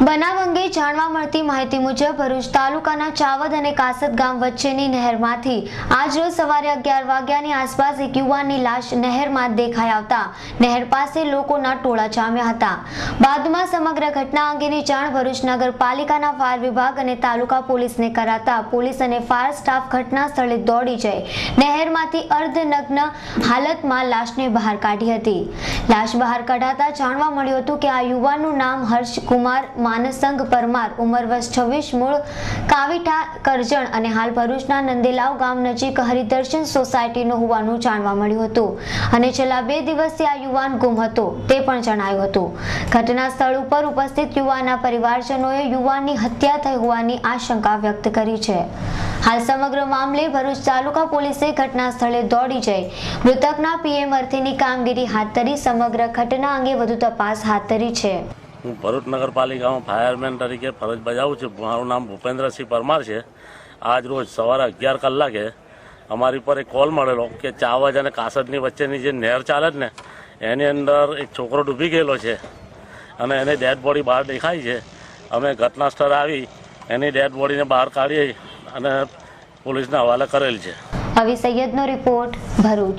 બનાવ અંગે જાણવા મળતી માહિતી મુજબ ભરૂચ તાલુકાના ચાવદ અને કાસદ ગામ વચ્ચેની નહેરમાંથી આજરોજ સવારે અગિયાર વાગ્યાની આસપાસ એક યુવાનની લાશ નહેરમાં દેખાઈ આવતા નહેર પાસે લોકોના ટોળા જામ્યા હતા. બાદમાં સમગ્ર ઘટના અંગેની જાણ ભરૂચ નગરપાલિકાના ફાયર વિભાગ અને તાલુકા પોલીસને કરાતા પોલીસ અને ફાયર સ્ટાફ ઘટના સ્થળે દોડી જઈ નહેરમાંથી અર્ધનગ્ન હાલતમાં લાશને બહાર કાઢી હતી. લાશ બહાર કઢાતા જાણવા મળ્યું હતું કે આ યુવાનનું નામ હર્ષકુમાર માનસંગ પરમાર, ઉંમર વર્ષ છવ્વીસ, મૂળ કાવીઠા, કરજણ અને હાલ ભરૂચના નંદેલાવ ગામ નજીક હરિદર્શન સોસાયટીનો હોવાનું જાણવા મળ્યું હતું. અને છેલ્લા બે દિવસથી આ યુવાન ગુમ હતો, તે પણ જણાયું હતું. ઘટના સ્થળ ઉપર ઉપસ્થિત યુવાનના પરિવારજનોએ યુવાનની હત્યા થઈ હોવાની આશંકા વ્યક્ત કરી છે. હાલ સમગ્ર મામલે ભરૂચ તાલુકા પોલીસે ઘટના સ્થળે દોડી જઈ મૃતકના પીએમ અર્થીની કામગીરી હાથ ધરી સમગ્ર ઘટના અંગે વધુ તપાસ હાથ ધરી છે. હું ભરૂચ નગરપાલિકામાં ફાયરમેન તરીકે ફરજ બજાવું છું. મારું નામ ભૂપેન્દ્રસિંહ પરમાર છે. આજ રોજ સવારે અગિયાર કલાકે અમારી પર એક કોલ મળેલો કે ચાવજ અને કાસદની વચ્ચેની જે નહેર ચાલે જ ને, એની અંદર એક છોકરો ડૂબી ગયેલો છે અને એની ડેડ બોડી બહાર દેખાય છે. અમે ઘટના સ્થળે આવી એની ડેડ બોડીને બહાર કાઢી અને પોલીસને હવાલે કરેલ છે. રિપોર્ટ ભરૂચ.